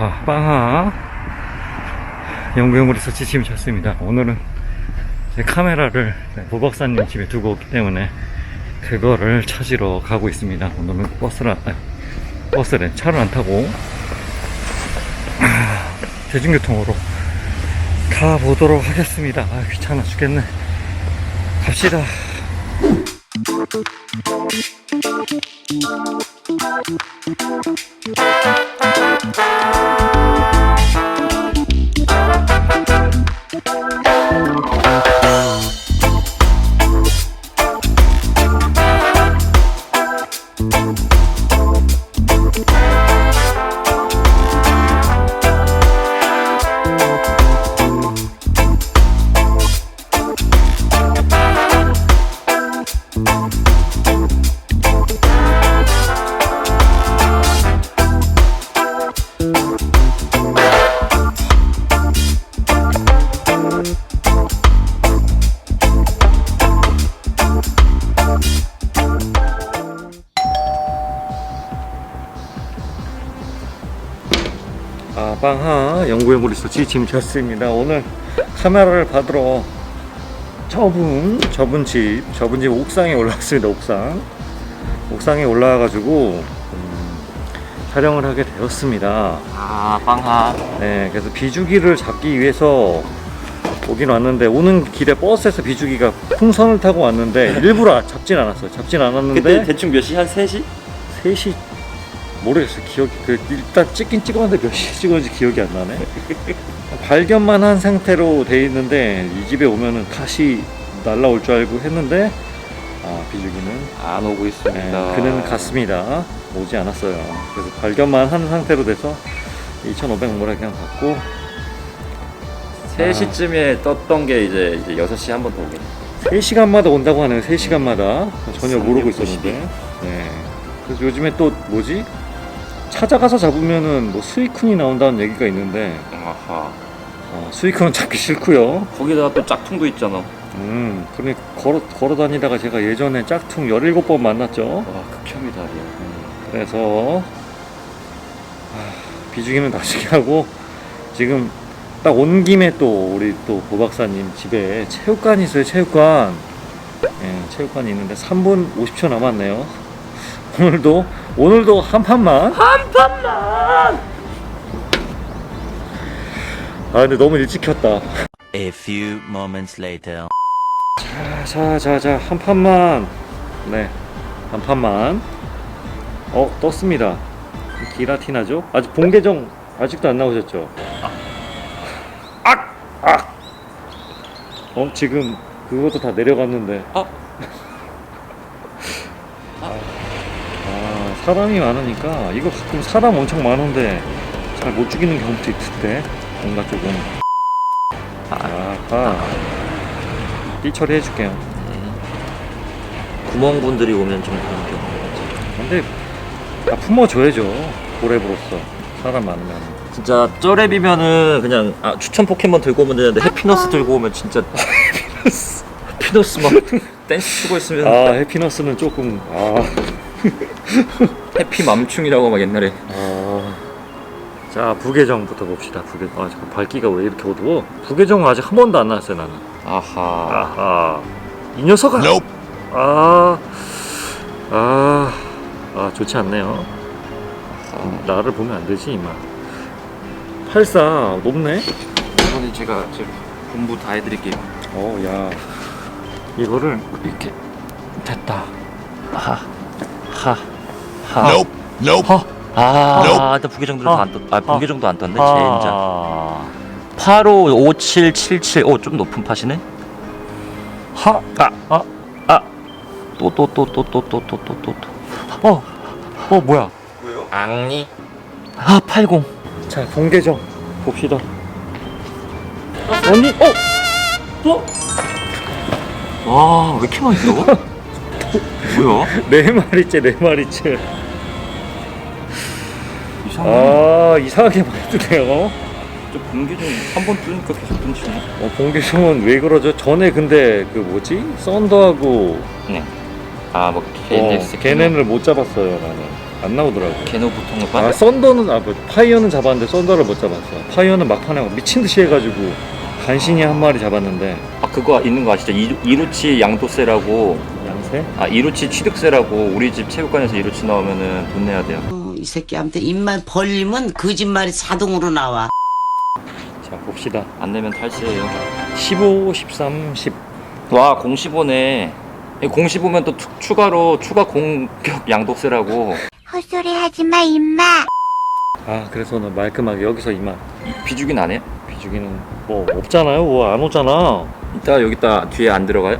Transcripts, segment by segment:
아, 빵하 연구용으로서 지침이 쳤습니다. 오늘은 제 카메라를 보 박사님 집에 두고 오기 때문에 그거를 찾으러 가고 있습니다. 오늘은 버스를 안, 아니, 버스를 차를 안 타고 아, 대중교통으로 가보도록 하겠습니다. 아, 귀찮아 죽겠네. 갑시다. 아, 빵하 연구의 무리수 지침 쳤습니다. 오늘 카메라를 받으러 저분, 저분 집, 저분 집 옥상에 올라왔습니다. 옥상. 옥상에 올라와가지고 음, 촬영을 하게 되었습니다. 아 빵하 네, 그래서 비주기를 잡기 위해서 오긴 왔는데 오는 길에 버스에서 비주기가 풍선을 타고 왔는데 일부러 잡진 않았어요. 잡진 않았는데 그때 대충 몇 시? 한 3시? 3시 모르겠어요. 기억이 그 일단 찍긴 찍었는데 몇 시에 찍었는지 기억이 안 나네. 발견만 한 상태로 돼 있는데 이 집에 오면은 다시 날라올 줄 알고 했는데 아 비주기는 안 오고 있습니다. 네, 그는 갔습니다. 오지 않았어요. 그래서 발견만 한 상태로 돼서 2,500모라 그냥 받고. 3시쯤에 떴던 게 이제, 이제 6시 한 번 더 오긴 3시간마다 온다고 하네요. 3시간마다. 전혀 모르고 360. 있었는데. 네. 그래서 요즘에 또 뭐지 찾아가서 잡으면은 뭐 수익훈이 나온다는 얘기가 있는데 아하 어, 수익훈은 잡기 싫고요. 거기다가 또 짝퉁도 있잖아 음, 그러니 걸어 걸어 다니다가 제가 예전에 짝퉁 17번 만났죠. 와 극혐이다 리야 그래서 아, 비중이는 다시게 하고 지금 딱 온 김에 또 우리 또 보박사님 집에 체육관이 있어요. 체육관. 예, 체육관이 있는데 3분 50초 남았네요. 오늘도 오늘도 한 판만 한 판만. 아 근데 너무 일찍 켰다. A few moments later. 자, 자, 자, 한 판만. 네, 한 판만. 어, 떴습니다. 기라티나죠? 아직 본계정 아직도 안 나오셨죠? 악! 악! 어, 지금 그것도 다 내려갔는데. 아. 사람이 많으니까 이거 가끔 사람 엄청 많은데 잘 못 죽이는 경우도 있던데. 뭔가 조금. 아하. 띠 처리해줄게요. 구멍분들이 오면 좀 그런 경우 근데 다 품어줘야죠 고랩으로서 사람 많으면 진짜 쩌랩이면은 그냥 아, 추천 포켓몬 들고 오면 되는데 해피너스 들고 오면 진짜 해피너스 해피너스 막 댄스 추고 있으면 아 해피너스는 조금 아, 해피 맘충이라고 막 옛날에. 아. 자 부계정부터 봅시다 부계. 아 잠깐 밝기가 왜 이렇게 어두워? 부계정은 아직 한 번도 안 나왔어요 나는. 아하. 아하. 이 녀석아! 아, 아, 아 좋지 않네요. 나를 보면 안 되지 이만 84 높네? 이거는 제가 지금 공부 다 해드릴게요. 어, 야. 이거를 이렇게 됐다. 하, 하, 하. Nope. Nope. 허. 아, 일단 부계정들도 아. 안 떴, 아, 부계정도 안 떴네, 아. 젠장. 855777, 오, 좀 높은 팟이네? 하. 아, 아, 아. 또, 또, 또, 또, 또, 또, 또, 또, 또, 또. 어, 어, 뭐야? 앙니? 아, 80. 자, 본계정 봅시다. 언니, 어, 어? 와, 왜 이렇게 많이 떠? 뭐야? 네 마리째, 네 마리째. 이상해. 아, 이상하게 많이 뜨네요. 저 공기좀 한번 뜨니까 계속 뜬치네. 어, 본계정은 왜 그러죠? 전에 근데 그 뭐지? 썬더하고 네. 아, 뭐, 어, 걔네 걔네를 못 잡았어요, 나는. 안 나오더라고. 개노 보통을 아 빠. 썬더는 아 뭐, 파이어는 잡았는데 썬더를 못 잡았어. 파이어는 막판에 미친 듯이 해가지고 간신히 한 마리 잡았는데 아 그거 있는 거 아시죠? 이, 이루치 양도세라고 양새? 아 이루치 취득세라고 우리 집 체육관에서 이루치 나오면은 돈 내야 돼요. 어, 이 새끼한테 입만 벌리면 거짓말이 자동으로 나와. 자 봅시다. 안 내면 탈세예요. 15, 13, 10. 와 공시보네. 공시보면 또 추, 추가로 추가 공격 양도세라고 헛소리 하지 마, 임마. 아 그래서 오늘 말끔하게 여기서 이만 이- 비주기는 안 해요? 비주기는 뭐 없잖아요. 뭐 안 오잖아. 이따 여기다 뒤에 안 들어가요?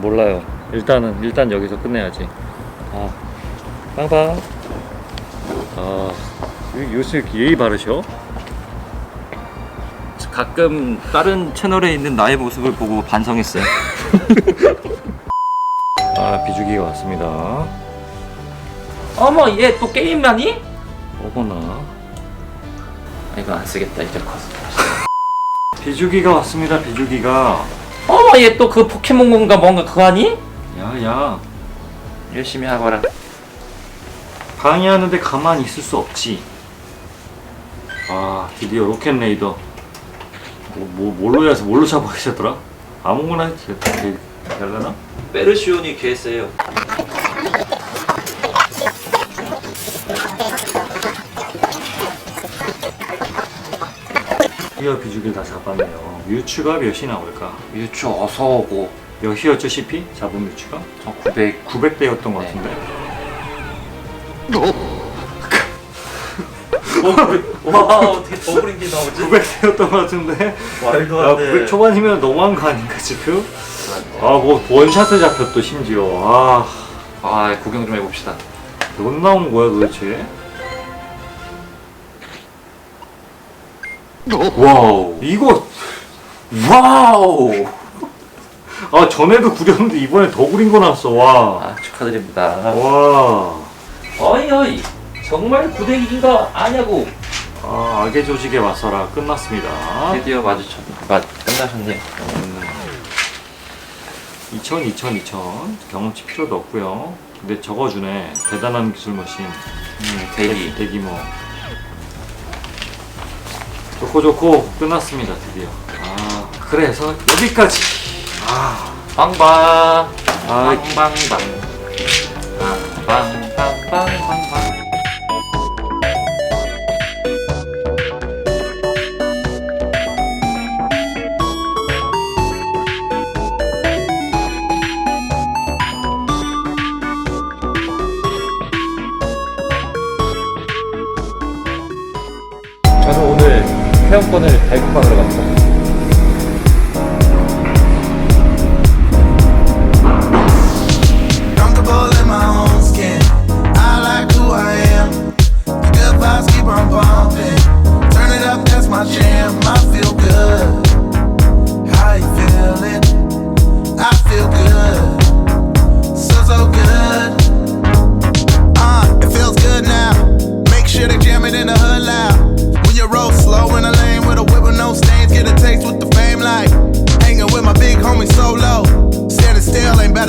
몰라요. 일단은 일단 여기서 끝내야지. 아 빵빵. 아 요- 요새 예의 바르셔? 가끔 다른 채널에 있는 나의 모습을 보고 반성했어요. 아 비주기가 왔습니다. 어머 얘 또 게임하니? 어머나. 아, 이거 안 쓰겠다 이제 커서. 비주기가 왔습니다. 비주기가. 어머 얘 또 그 포켓몬고인가 뭔가 그거 하니? 야야. 열심히 하거라. 방해하는데 가만히 있을 수 없지. 아 드디어 로켓 레이더. 뭐, 뭐 뭘로 해서 뭘로 잡아가셨더라? 아무거나 해도 되- 되려나? 페르시온이 개세요. 히어 비주기를 다 잡았네요. 뮤츠가 몇이 나올까? 유추 어서 오고 몇이었죠 CP? 잡은 뮤츠가? 저 900. 900대였던 것 네. 같은데. 와 어떻게 더블인 게 나오지? 900대였던 것 같은데. 말도 야, 900 초반이면 너무한 거 아닌가 지금? 아 뭐 원샷에 잡혔또 심지어. 아. 아 구경 좀 해봅시다. 못 나온 거야 도대체? 와우 이거 와우 아 전에도 구렸는데 이번에 더 구린 거 나왔어 와 아 축하드립니다. 와. 어이 어이 정말 구대기인가 아냐고 아, 악의 조직에 맞서라 끝났습니다. 드디어 마주쳤 맞 끝나셨네요. 2000, 2000, 2000 경험치 필요도 없고요. 근데 적어주네. 대단한 기술 머신. 음, 대기 대기 뭐. 좋고 좋고 끝났습니다 드디어. 아 그래서 여기까지. 아, 빵빵. 아 빵빵빵. 빵 빵빵빵빵빵. 저는 오늘 회원권을 발급받으러 갑니다.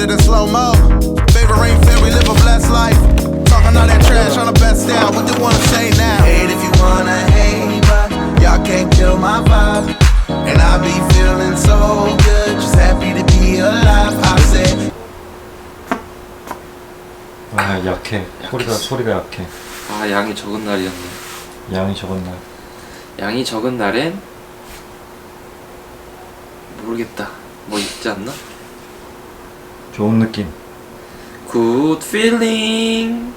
Ain't better than slow mo. Favor ain't fair, we live a blessed life. Talking all that trash on the best style. What you wanna say now? Hate if you wanna hate, but y'all can't kill my vibe. And I be feeling so good, just happy to be alive. I said. 아 약해. 소리가 소리가 약해. 아 양이 적은 날이었네. 양이 적은 날. 양이 적은 날엔 모르겠다. 뭐 있지 않나? 좋은 느낌. Good feeling.